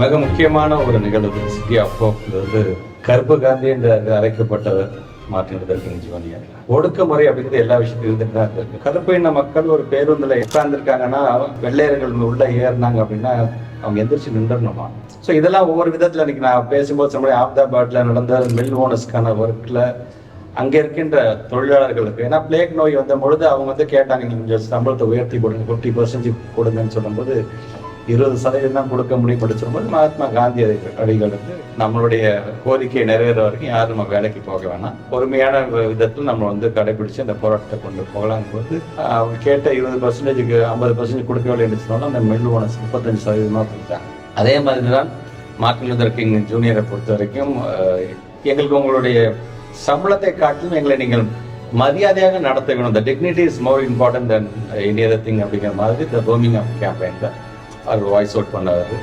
மிக முக்கியமான ஒரு நிகழ்வு. சிட்டி அப்போங்கிறது ஹோப்ங்கிறது கருப்பு காந்தி என்று அழைக்கப்பட்டவர் மார்ட்டின் லூதர் கிங் ஜூனியர் ஒடுக்குமுறை அப்படிங்கிறது எல்லா விஷயத்தையும் இருந்துட்டு தான் இருக்கு. கருப்பு இன மக்கள் ஒரு பேருந்துல உட்கார்ந்துருக்காங்கன்னா வெள்ளையர்கள் உள்ள ஏறினாங்க அப்படின்னா அவங்க எந்திரிச்சு நின்றுணுமா? ஸோ இதெல்லாம் ஒவ்வொரு விதத்தில் இன்னைக்கு நான் பேசும்போது சொன்ன அஹமதாபாத்ல நடந்த மில் ஓனர்ஸ்க்கான ஒர்க்கில் அங்கே இருக்கின்ற தொழிலாளர்களுக்கு. ஏன்னா பிளேக் நோய் வந்த பொழுது அவங்க வந்து கேட்டாங்க நீங்கள் கொஞ்சம் சம்பளத்தை உயர்த்தி கொடுங்க ஃபிஃப்டி பர்சன்டேஜ் கொடுங்கன்னு சொல்லும்போது இருபது சதவீதம் தான் கொடுக்க முடியும் பட்டு மகாத்மா காந்தி அடிகள் வந்து நம்மளுடைய கோரிக்கையை நிறைவேற வரைக்கும் யாரும் நம்ம வேலைக்கு போக வேணாம். பொறுமையான விதத்தில் நம்ம வந்து கடைபிடிச்சு அந்த போராட்டத்தை கொண்டு போகலாம் போது அவங்க கேட்ட இருபது பர்சன்டேஜுக்கு ஐம்பது பர்சன்டேஜ் கொடுக்கவில்லை என்று சொன்னாலும் அந்த மெல் போனஸ் முப்பத்தஞ்சு சதவீதமாக கொடுத்தாங்க. அதே மாதிரி தான் மார்ட்டின் லூதர் கிங் ஜூனியரை பொறுத்த வரைக்கும் எங்களுக்கு உங்களுடைய சம்பளத்தை காட்டிலும் எங்களை நீங்கள் மரியாதையாக நடத்த வேணும். The dignity is more important than any other thing அப்படிங்கிற மாதிரி த ரோமிங் ஆஃப் கேம்பெயின் தான் அவர் வாய்ஸ் அவுட் பண்ணாரு.